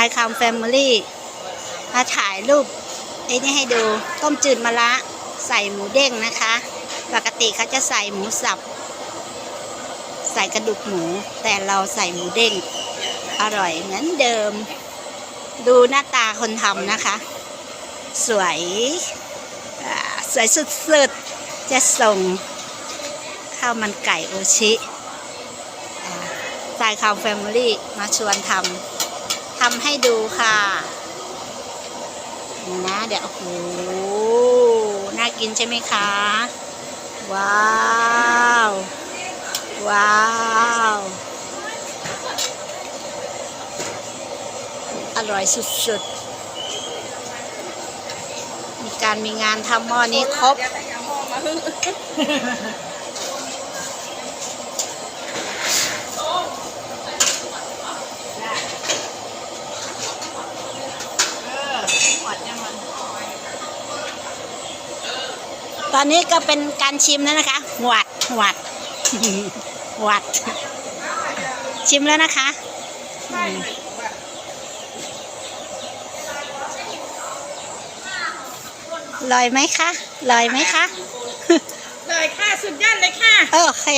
ายคำแฟมิลี่มาถ่ายรูปไอ้นี่ให้ดูต้มจืดมะระใส่หมูเด้งนะคะ ปกติเขาจะใส่หมูสับ ใส่กระดูกหมู แต่เราใส่หมูเด้ง อร่อยเหมือนเดิม ดูหน้าตาคนทำนะคะ สวยสวยสุดๆ จะส่งข้าวมันไก่โอชิสายข่าวแฟมิลี่มาชวนทำ ทำให้ดูค่ะนี่นะเดี๋ยวโอ้โหน่ากินใช่ไหมคะ ว้าว ว้าวอร่อยสุดๆ มีการมีงานทำหม้อนี้ครบ ตอนนี้ก็เป็นการชิมแล้วนะคะหวัดหวัดหวัด ชิมแล้วนะคะอืมลอยไหมคะลอยไหมคะเลยค่ะ สุดยอดเลยค่ะ โอเค